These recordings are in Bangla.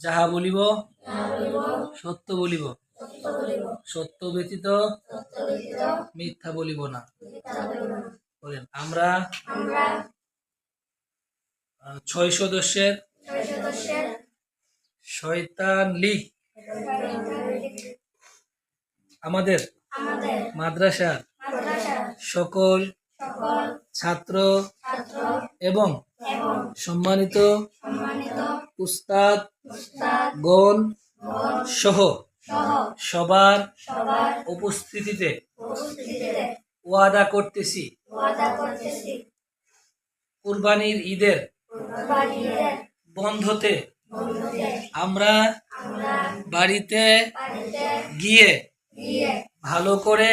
যাহা বলিব সত্য বলিব। সত্য ব্যতীত মিথ্যা বলিব না। বলেন আমরা ছয় সদস্যের শয়তান লীগ আমাদের মাদ্রাসার সকল ছাত্র এবং সম্মানিত উস্তাদ গণ সহ সবার উপস্থিতিতে ওয়াদা করতেছি। কুরবানির ঈদের বন্ধতে আমরা বাড়িতে গিয়ে ভালো করে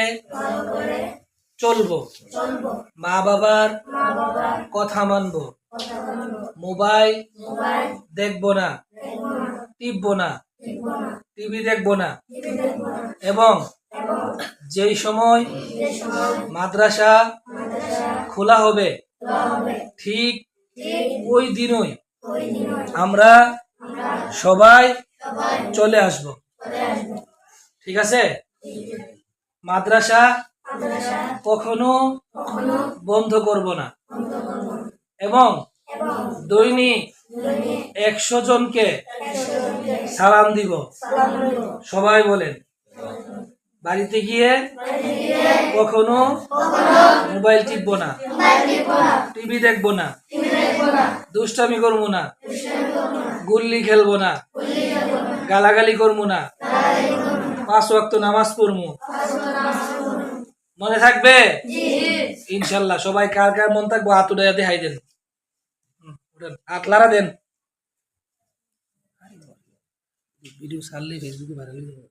চলবো। মা বাবার কথা মানবো। মোবাইল দেখব না টিপবো না টিভি দেখব না। এবং যেই সময় মাদ্রাসা খোলা হবে ঠিক ওই দিনই আমরা সবাই চলে আসব। ঠিক আছে? মাদ্রাসা কখনো বন্ধ করব না। এবং দৈনিক একশো জনকে সালাম দিব। সবাই বলেন, বাড়িতে গিয়ে কখনো মোবাইল টিপবো না, টিভি দেখব না, দুষ্টামি করব না, গুল্লি খেলব না, গালাগালি করব না, পাঁচ ওয়াক্ত নামাজ পড়ব। মনে থাকবে? ইনশাল্লাহ, সবাই কার কার মন থাকব, হাত উঠে দেখাই দেন। আটলারা দেন। ভিডিও ছাড়লে ফেসবুকে ভাইরাল হয়ে যাবে।